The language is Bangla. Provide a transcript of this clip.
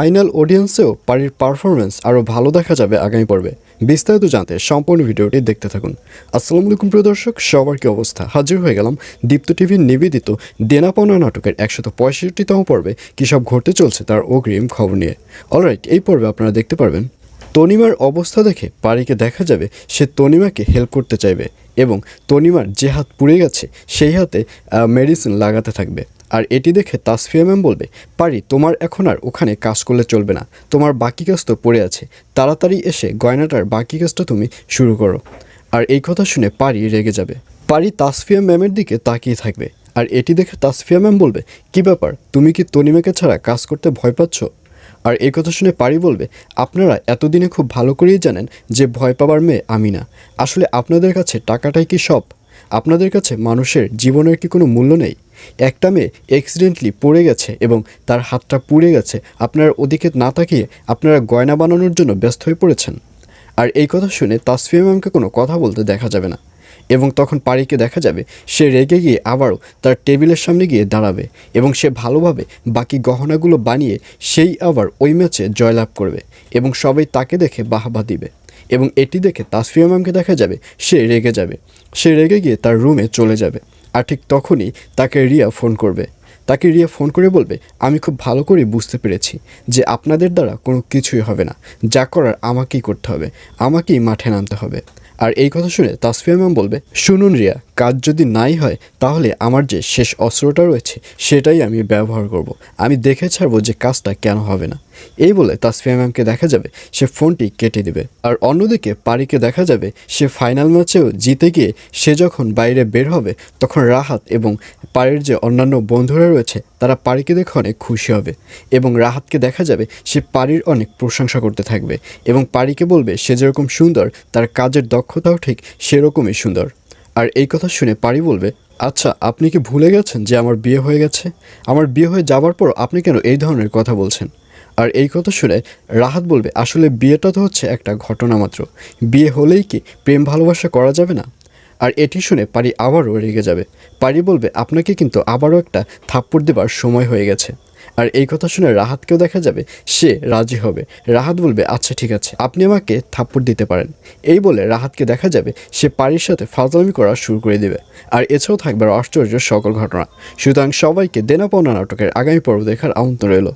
ফাইনাল অডিয়েন্সেও পারির পারফরমেন্স আরও ভালো দেখা যাবে আগামী পর্বে। বিস্তারিত জানতে সম্পূর্ণ ভিডিওটি দেখতে থাকুন। আসসালামু আলাইকুম, প্রিয় দর্শক। সবার কি অবস্থা? হাজির হয়ে গেলাম দীপ্ত টিভির নিবেদিত দেনাপাওনা নাটকের একশত পঁয়ষট্টিতম পর্বে। কী সব ঘটতে চলছে তার অগ্রিম খবর নিয়ে। অলরাইট এই পর্বে আপনারা দেখতে পারবেন, তনিমার অবস্থা দেখে পারিকে দেখা যাবে সে তনিমাকে হেল্প করতে চাইবে এবং তনিমার যে হাত পুড়ে গেছে, সেই হাতে মেডিসিন লাগাতে থাকবে। আর এটি দেখে তাসফিয়া ম্যাম বলবে, পারি, তোমার এখন আর ওখানে কাজ করলে চলবে না। তোমার বাকি কাজ তো পড়ে আছে। তাড়াতাড়ি এসে গয়নাটার বাকি কাজটা তুমি শুরু করো। আর এই কথা শুনে পারি রেগে যাবে। পারি তাসফিয়া ম্যামের দিকে তাকিয়ে থাকবে। আর এটি দেখে তাসফিয়া ম্যাম বলবে, কি ব্যাপার? তুমি কি তনিমাকে ছাড়া কাজ করতে ভয় পাচ্ছ? আর এই কথা শুনে পারি বলবে, আপনারা এতদিনে খুব ভালো করেই জানেন যে ভয় পাবার মেয়ে আমি না। আসলে আপনাদের কাছে টাকাটাই কি সব? আপনাদের কাছে মানুষের জীবনের কি কোনো মূল্য নেই? একটা মেয়ে অ্যাক্সিডেন্টলি পড়ে গেছে এবং তার হাতটা পুড়ে গেছে। আপনারা ওদিকে না তাকিয়ে আপনারা গয়না বানানোর জন্য ব্যস্ত হয়ে পড়েছেন। আর এই কথা শুনে তাসফিয়া ম্যামকে কোনো কথা বলতে দেখা যাবে না। এবং তখন পারিকে দেখা যাবে, সে রেগে গিয়ে আবারও তার টেবিলের সামনে গিয়ে দাঁড়াবে এবং সে ভালোভাবে বাকি গহনাগুলো বানিয়ে সেই আবার ওই ম্যাচে জয়লাভ করবে এবং সবাই তাকে দেখে বাহাবা দিবে। এবং এটি দেখে তাসফিয়া ম্যামকে দেখা যাবে, সে রেগে যাবে। সে রেগে গিয়ে তার রুমে চলে যাবে আর ঠিক তখনই তাকে রিয়া ফোন করবে। তাকে রিয়া ফোন করে বলবে, আমি খুব ভালো করে বুঝতে পেরেছি যে আপনাদের দ্বারা কোনো কিছুই হবে না। যা করার আমাকেই করতে হবে। আমাকেই মাঠে নামতে হবে। আর এই কথা শুনে তাসফিয়া ম্যাম বলবে, শুনুন রিয়া কাজ যদি নাই হয়, তাহলে আমার যে শেষ অস্ত্রটা রয়েছে, সেটাই আমি ব্যবহার করব। আমি দেখে ছাড়বো যে কাজটা কেন হবে না। এই বলে তাসফিয়া ম্যামকে দেখা যাবে, সে ফোনটি কেটে দিবে। আর অন্যদিকে পারিকে দেখা যাবে, সে ফাইনাল ম্যাচেও জিতে গিয়ে সে যখন বাইরে বের হবে, তখন রাহাত এবং পারির যে অন্যান্য বন্ধুরা রয়েছে, তারা পারিকে দেখে অনেক খুশি হবে। এবং রাহাতকে দেখা যাবে, সে পারির অনেক প্রশংসা করতে থাকবে। এবং পারিকে বলবে, সে যেরকম সুন্দর, তার কাজের দক্ষতাও ঠিক সেরকমই সুন্দর। আর এই কথা শুনে পারি বলবে আচ্ছা আপনি কি ভুলে গেছেন যে আমার বিয়ে হয়ে গেছে? আমার বিয়ে হয়ে যাবার পর আপনি কেন এই ধরনের কথা বলছেন? আর এই কথা শুনে রাহাত বলবে, আসলে বিয়েটা তো হচ্ছে একটা ঘটনা মাত্র। বিয়ে হলেই কি প্রেম ভালোবাসা করা যাবে না? আর এটি শুনে পারি আবারও রেগে যাবে। পারি বলবে, আপনাকে কিন্তু আবারও একটা থাপ্পড় দেবার সময় হয়ে গেছে। আর এই কথা শুনে রাহাতকেও দেখা যাবে সে রাজি হবে। রাহাত বলবে আচ্ছা ঠিক আছে। আপনি আমাকে থাপ্পড় দিতে পারেন। এই বলে রাহাতকে দেখা যাবে সে পারির সাথে ফাজলামি করা শুরু করে দেবে। আর এছাড়াও থাকবে আশ্চর্য সকল ঘটনা। সুতরাং সবাইকে দেনা পাওনা নাটকের আগামী পর্ব দেখার আমন্ত্রণ রইল।